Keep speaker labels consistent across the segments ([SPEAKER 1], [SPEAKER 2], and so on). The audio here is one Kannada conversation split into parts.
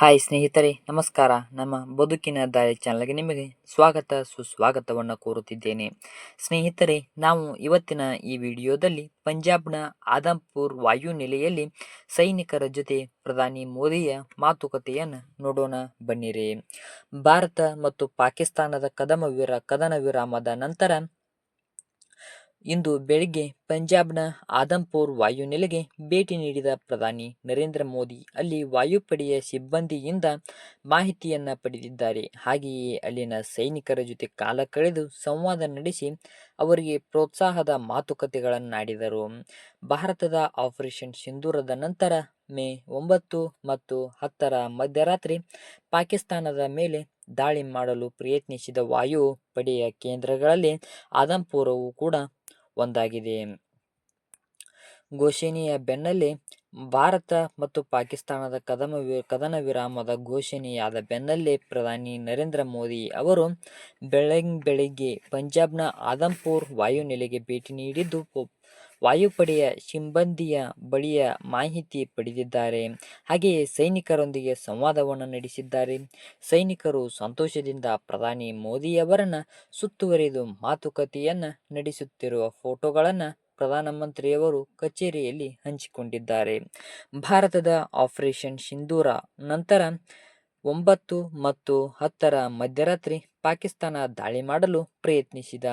[SPEAKER 1] ಹಾಯ್ ಸ್ನೇಹಿತರೆ, ನಮಸ್ಕಾರ. ನಮ್ಮ ಬದುಕಿನ ದಾರಿ ಚಾನಲ್ಗೆ ನಿಮಗೆ ಸ್ವಾಗತ, ಸುಸ್ವಾಗತವನ್ನು ಕೋರುತ್ತಿದ್ದೇನೆ. ಸ್ನೇಹಿತರೆ, ನಾವು ಇವತ್ತಿನ ಈ ವಿಡಿಯೋದಲ್ಲಿ ಪಂಜಾಬ್ನ ಆದಂಪುರ್ ವಾಯುನೆಲೆಯಲ್ಲಿ ಸೈನಿಕರ ಜೊತೆ ಪ್ರಧಾನಿ ಮೋದಿಯ ಮಾತುಕತೆಯನ್ನು ನೋಡೋಣ ಬನ್ನಿರಿ. ಭಾರತ ಮತ್ತು ಪಾಕಿಸ್ತಾನದ ಕದಮ ವಿರ ಕದನ ವಿರಾಮದ ನಂತರ ಇಂದು ಬೆಳಿಗ್ಗೆ ಪಂಜಾಬ್ನ ಆದಂಪುರ್ ವಾಯುನೆಲೆಗೆ ಭೇಟಿ ನೀಡಿದ ಪ್ರಧಾನಿ ನರೇಂದ್ರ ಮೋದಿ, ಅಲ್ಲಿ ವಾಯುಪಡೆಯ ಸಿಬ್ಬಂದಿಯಿಂದ ಮಾಹಿತಿಯನ್ನು ಪಡೆದಿದ್ದಾರೆ. ಹಾಗೆಯೇ ಅಲ್ಲಿನ ಸೈನಿಕರ ಜೊತೆ ಕಾಲ ಕಳೆದು ಸಂವಾದ ನಡೆಸಿ ಅವರಿಗೆ ಪ್ರೋತ್ಸಾಹದ ಮಾತುಕತೆಗಳನ್ನಾಡಿದರು. ಭಾರತದ ಆಪರೇಷನ್ ಸಿಂಧೂರದ ನಂತರ ಮೇ ಒಂಬತ್ತು ಮತ್ತು ಹತ್ತರ ಮಧ್ಯರಾತ್ರಿ ಪಾಕಿಸ್ತಾನದ ಮೇಲೆ ದಾಳಿ ಮಾಡಲು ಪ್ರಯತ್ನಿಸಿದ ವಾಯು ಪಡೆಯ ಕೇಂದ್ರಗಳಲ್ಲಿ ಆದಂಪುರವು ಕೂಡ ಒಂದಾಗಿದೆ. ಘೋಷಣೆಯ ಬೆನ್ನಲ್ಲೇ ಭಾರತ ಮತ್ತು ಪಾಕಿಸ್ತಾನದ ಕದಮ ಕದನ ವಿರಾಮದ ಘೋಷಣೆಯಾದ ಬೆನ್ನಲ್ಲೇ ಪ್ರಧಾನಿ ನರೇಂದ್ರ ಮೋದಿ ಅವರು ಬೆಳಗ್ ಬೆಳಿಗ್ಗೆ ಪಂಜಾಬ್ನ ಆದಂಪುರ್ ವಾಯುನೆಲೆಗೆ ಭೇಟಿ ನೀಡಿದ್ದು ವಾಯುಪಡೆಯ ಸಿಬ್ಬಂದಿಯ ಬಳಿಯ ಮಾಹಿತಿ ಪಡೆದಿದ್ದಾರೆ. ಹಾಗೆಯೇ ಸೈನಿಕರೊಂದಿಗೆ ಸಂವಾದವನ್ನು ನಡೆಸಿದ್ದಾರೆ. ಸೈನಿಕರು ಸಂತೋಷದಿಂದ ಪ್ರಧಾನಿ ಮೋದಿಯವರನ್ನು ಸುತ್ತುವರಿದು ಮಾತುಕತೆಯನ್ನು ನಡೆಸುತ್ತಿರುವ ಫೋಟೋಗಳನ್ನು ಪ್ರಧಾನಮಂತ್ರಿಯವರು ಕಚೇರಿಯಲ್ಲಿ ಹಂಚಿಕೊಂಡಿದ್ದಾರೆ. ಭಾರತದ ಆಪರೇಷನ್ ಸಿಂಧೂರ ನಂತರ ಒಂಬತ್ತು ಮತ್ತು ಹತ್ತರ ಮಧ್ಯರಾತ್ರಿ ಪಾಕಿಸ್ತಾನ ದಾಳಿ ಮಾಡಲು ಪ್ರಯತ್ನಿಸಿದ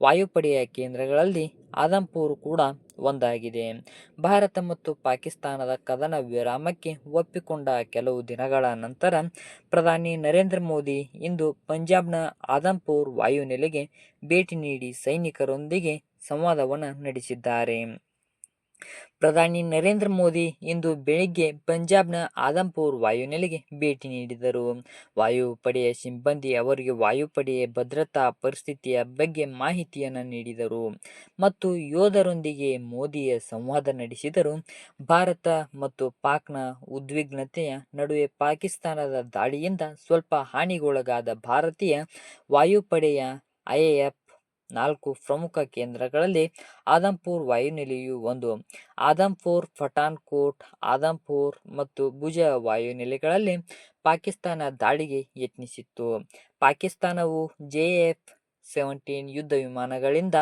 [SPEAKER 1] ವಾಯುಪಡೆಯ ಕೇಂದ್ರಗಳಲ್ಲಿ ಆದಂಪುರ್ ಕೂಡ ಒಂದಾಗಿದೆ. ಭಾರತ ಮತ್ತು ಪಾಕಿಸ್ತಾನದ ಕದನ ವಿರಾಮಕ್ಕೆ ಒಪ್ಪಿಕೊಂಡ ಕೆಲವು ದಿನಗಳ ನಂತರ ಪ್ರಧಾನಿ ನರೇಂದ್ರ ಮೋದಿ ಇಂದು ಪಂಜಾಬ್ನ ಆದಂಪುರ್ ವಾಯುನೆಲೆಗೆ ಭೇಟಿ ನೀಡಿ ಸೈನಿಕರೊಂದಿಗೆ ಸಂವಾದವನ್ನು ನಡೆಸಿದ್ದಾರೆ. ಪ್ರಧಾನಿ ನರೇಂದ್ರ ಮೋದಿ ಇಂದು ಬೆಳಿಗ್ಗೆ ಪಂಜಾಬ್ನ ಆದಂಪುರ್ ವಾಯುನೆಲೆಗೆ ಭೇಟಿ ನೀಡಿದರು. ವಾಯುಪಡೆಯ ಸಿಬ್ಬಂದಿ ಅವರಿಗೆ ವಾಯುಪಡೆಯ ಭದ್ರತಾ ಪರಿಸ್ಥಿತಿಯ ಬಗ್ಗೆ ಮಾಹಿತಿಯನ್ನು ನೀಡಿದರು. ಮತ್ತು ಯೋಧರೊಂದಿಗೆ ಮೋದಿಯ ಸಂವಾದ ನಡೆಸಿದರು. ಭಾರತ ಮತ್ತು ಪಾಕ್ನ ಉದ್ವಿಗ್ನತೆಯ ನಡುವೆ ಪಾಕಿಸ್ತಾನದ ದಾಳಿಯಿಂದ ಸ್ವಲ್ಪ ಹಾನಿಗೊಳಗಾದ ಭಾರತೀಯ ವಾಯುಪಡೆಯ ಐಎಎಫ್ ನಾಲ್ಕು ಪ್ರಮುಖ ಕೇಂದ್ರಗಳಲ್ಲಿ ಆದಂಪುರ್ ವಾಯುನೆಲೆಯು ಒಂದು. ಆದಂಪುರ್ ಪಠಾನ್ಕೋಟ್ ಆದಂಪುರ್ ಮತ್ತು ಭುಜ ವಾಯುನೆಲೆಗಳಲ್ಲಿ ಪಾಕಿಸ್ತಾನ ದಾಳಿಗೆ ಯತ್ನಿಸಿತ್ತು. ಪಾಕಿಸ್ತಾನವು ಜೆಎಫ್ ಸೆವೆಂಟೀನ್ ಯುದ್ಧ ವಿಮಾನಗಳಿಂದ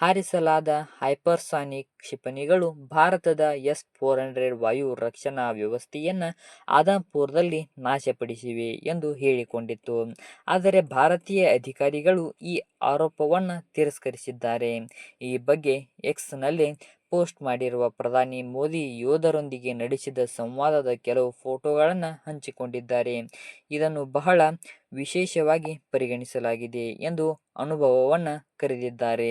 [SPEAKER 1] ಹಾರಿಸಲಾದ ಹೈಪರ್ಸಾನಿಕ್ ಕ್ಷಿಪಣಿಗಳು ಭಾರತದ ಎಸ್ ಫೋರ್ ಹಂಡ್ರೆಡ್ ವಾಯು ರಕ್ಷಣಾ ವ್ಯವಸ್ಥೆಯನ್ನು ಆದಾಪುರದಲ್ಲಿ ನಾಶಪಡಿಸಿವೆ ಎಂದು ಹೇಳಿಕೊಂಡಿತ್ತು. ಆದರೆ ಭಾರತೀಯ ಅಧಿಕಾರಿಗಳು ಈ ಆರೋಪವನ್ನು ತಿರಸ್ಕರಿಸಿದ್ದಾರೆ. ಈ ಬಗ್ಗೆ ಎಕ್ಸ್ನಲ್ಲಿ ಪೋಸ್ಟ್ ಮಾಡಿರುವ ಪ್ರಧಾನಿ ಮೋದಿ ಯೋಧರೊಂದಿಗೆ ನಡೆಸಿದ ಸಂವಾದದ ಕೆಲವು ಫೋಟೋಗಳನ್ನು ಹಂಚಿಕೊಂಡಿದ್ದಾರೆ. ಇದನ್ನು ಬಹಳ ವಿಶೇಷವಾಗಿ ಪರಿಗಣಿಸಲಾಗಿದೆ ಎಂದು ಅನುಭವವನ್ನು ಕರೆದಿದ್ದಾರೆ.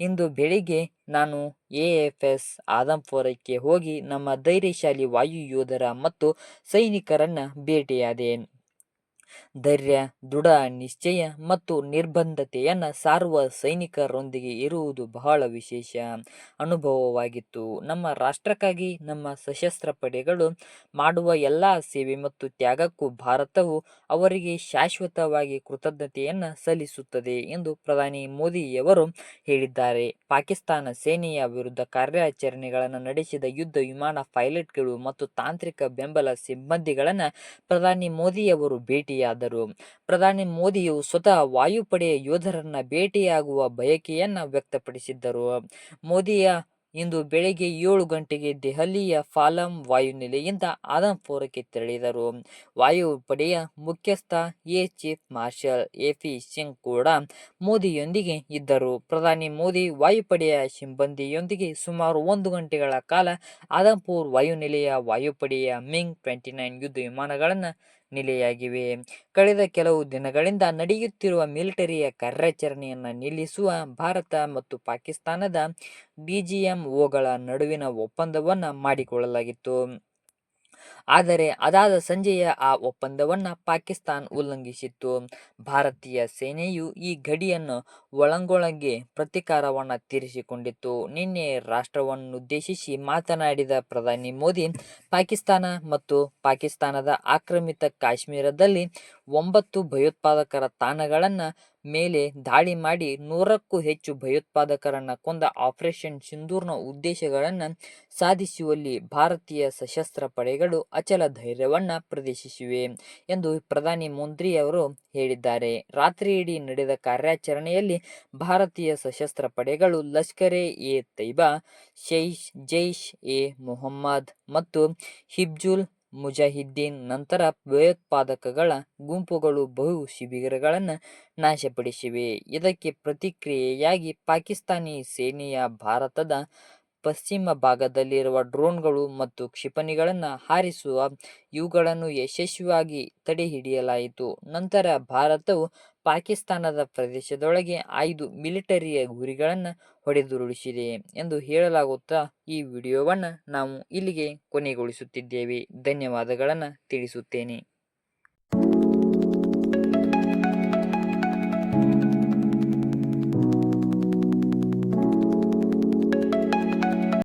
[SPEAKER 1] ಇಂದು ಬೆಳಿಗ್ಗೆ ನಾನು ಎ ಎಫ್ ಎಸ್ ಆದಂಪುರಕ್ಕೆ ಹೋಗಿ ನಮ್ಮ ಧೈರ್ಯಶಾಲಿ ವಾಯು ಯೋಧರ ಮತ್ತು ಸೈನಿಕರನ್ನು ಭೇಟಿಯಾದೆ. ಧೈರ್ಯ, ದೃಢ, ನಿಶ್ಚಯ ಮತ್ತು ನಿರ್ಬಂಧತೆಯನ್ನು ಸಾರುವ ಸೈನಿಕರೊಂದಿಗೆ ಇರುವುದು ಬಹಳ ವಿಶೇಷ. ಅನುಭವವಾಗಿತ್ತು. ನಮ್ಮ ರಾಷ್ಟ್ರಕ್ಕಾಗಿ ನಮ್ಮ ಸಶಸ್ತ್ರ ಪಡೆಗಳು ಮಾಡುವ ಎಲ್ಲ ಸೇವೆ ಮತ್ತು ತ್ಯಾಗಕ್ಕೂ ಭಾರತವು ಅವರಿಗೆ ಶಾಶ್ವತವಾಗಿ ಕೃತಜ್ಞತೆಯನ್ನು ಸಲ್ಲಿಸುತ್ತದೆ ಎಂದು ಪ್ರಧಾನಿ ಮೋದಿಯವರು ಹೇಳಿದ್ದಾರೆ. ಪಾಕಿಸ್ತಾನ ಸೇನೆಯ ವಿರುದ್ಧ ಕಾರ್ಯಾಚರಣೆಗಳನ್ನು ನಡೆಸಿದ ಯುದ್ಧ ವಿಮಾನ ಪೈಲಟ್ಗಳು ಮತ್ತು ತಾಂತ್ರಿಕ ಬೆಂಬಲ ಸಿಬ್ಬಂದಿಗಳನ್ನು ಪ್ರಧಾನಿ ಮೋದಿಯವರು ಭೇಟಿಯಾದರು ಪ್ರಧಾನಿ ಮೋದಿಯು ಸ್ವತಃ ವಾಯುಪಡೆಯ ಯೋಧರನ್ನ ಭೇಟಿಯಾಗುವ ಬಯಕೆಯನ್ನ ವ್ಯಕ್ತಪಡಿಸಿದ್ದರು. ಮೋದಿಯ ಇಂದು ಬೆಳಗ್ಗೆ ಏಳು ಗಂಟೆಗೆ ದೆಹಲಿಯ ಫಾಲಂ ವಾಯುನೆಲೆಯಿಂದ ಆದಂಪುರಕ್ಕೆ ತೆರಳಿದರು. ವಾಯುಪಡೆಯ ಮುಖ್ಯಸ್ಥ air chief marshal A P Singh ಕೂಡ ಮೋದಿಯೊಂದಿಗೆ ಇದ್ದರು. ಪ್ರಧಾನಿ ಮೋದಿ ವಾಯುಪಡೆಯ ಸಿಬ್ಬಂದಿಯೊಂದಿಗೆ ಸುಮಾರು ಒಂದು ಗಂಟೆಗಳ ಕಾಲ ಆದಂಪುರ್ ವಾಯುನೆಲೆಯ ವಾಯುಪಡೆಯ ಮಿಂಗ್ ಟ್ವೆಂಟಿ ನೈನ್ ಯುದ್ಧ ವಿಮಾನಗಳನ್ನು ನೆಲೆಯಾಗಿವೆ ಕಳೆದ ಕೆಲವು ದಿನಗಳಿಂದ ನಡೆಯುತ್ತಿರುವ ಮಿಲಿಟರಿಯ ಕಾರ್ಯಾಚರಣೆಯನ್ನು ನಿಲ್ಲಿಸುವ ಭಾರತ ಮತ್ತು ಪಾಕಿಸ್ತಾನದ ಡಿಜಿಎಂಒಗಳ ನಡುವಿನ ಒಪ್ಪಂದವನ್ನು ಮಾಡಿಕೊಳ್ಳಲಾಗಿತ್ತು. ಆದರೆ ಅದಾದ ಸಂಜೆಯ ಆ ಒಪ್ಪಂದವನ್ನು ಪಾಕಿಸ್ತಾನ್ ಉಲ್ಲಂಘಿಸಿತ್ತು. ಭಾರತೀಯ ಸೇನೆಯು ಈ ಗಡಿಯನ್ನು ಒಳಂಗೊಳಗೆ ಪ್ರತೀಕಾರವನ್ನು ತೀರಿಸಿಕೊಂಡಿತ್ತು. ನಿನ್ನೆ ರಾಷ್ಟ್ರವನ್ನುದ್ದೇಶಿಸಿ ಮಾತನಾಡಿದ ಪ್ರಧಾನಿ ಮೋದಿ, ಪಾಕಿಸ್ತಾನ ಮತ್ತು ಪಾಕಿಸ್ತಾನದ ಆಕ್ರಮಿತ ಕಾಶ್ಮೀರದಲ್ಲಿ ಒಂಬತ್ತು ಭಯೋತ್ಪಾದಕರ ತಾಣಗಳನ್ನ ಮೇಲೆ ದಾಳಿ ಮಾಡಿ ನೂರಕ್ಕೂ ಹೆಚ್ಚು ಭಯೋತ್ಪಾದಕರನ್ನ ಕೊಂದ ಆಪರೇಷನ್ ಸಿಂಧೂರ್ನ ಉದ್ದೇಶಗಳನ್ನು ಸಾಧಿಸುವಲ್ಲಿ ಭಾರತೀಯ ಸಶಸ್ತ್ರ ಪಡೆಗಳು ಅಚಲ ಧೈರ್ಯವನ್ನು ಪ್ರದರ್ಶಿಸಿವೆ ಎಂದು ಪ್ರಧಾನಿ ಮೋದಿಯವರು ಹೇಳಿದ್ದಾರೆ. ರಾತ್ರಿಯಿಡೀ ನಡೆದ ಕಾರ್ಯಾಚರಣೆಯಲ್ಲಿ ಭಾರತೀಯ ಸಶಸ್ತ್ರ ಪಡೆಗಳು ಲಷ್ಕರ್ ಎ ತೈಬಾ, ಜೈಷ್ ಎ ಮೊಹಮ್ಮದ್ ಮತ್ತು ಹಿಜ್ಬುಲ್ ಮುಜಾಹಿದೀನ್ ನಂತರ ಭಯೋತ್ಪಾದಕಗಳ ಗುಂಪುಗಳು ಬಹು ಶಿಬಿರಗಳನ್ನು ನಾಶಪಡಿಸಿವೆ. ಇದಕ್ಕೆ ಪ್ರತಿಕ್ರಿಯೆಯಾಗಿ ಪಾಕಿಸ್ತಾನಿ ಸೇನೆಯ ಭಾರತದ ಪಶ್ಚಿಮ ಭಾಗದಲ್ಲಿರುವ ಡ್ರೋನ್ಗಳು ಮತ್ತು ಕ್ಷಿಪಣಿಗಳನ್ನು ಹಾರಿಸುವ ಇವುಗಳನ್ನು ಯಶಸ್ವಿಯಾಗಿ ತಡೆಹಿಡಿಯಲಾಯಿತು. ನಂತರ ಭಾರತವು ಪಾಕಿಸ್ತಾನದ ಪ್ರದೇಶದೊಳಗೆ ಐದು ಮಿಲಿಟರಿಯ ಗುರಿಗಳನ್ನು ಹೊಡೆದುರುಳಿಸಿದೆ ಎಂದು ಹೇಳಲಾಗುತ್ತಾ ಈ ವಿಡಿಯೋವನ್ನು ನಾವು ಇಲ್ಲಿಗೆ ಕೊನೆಗೊಳಿಸುತ್ತಿದ್ದೇವೆ. ಧನ್ಯವಾದಗಳನ್ನು ತಿಳಿಸುತ್ತೇನೆ.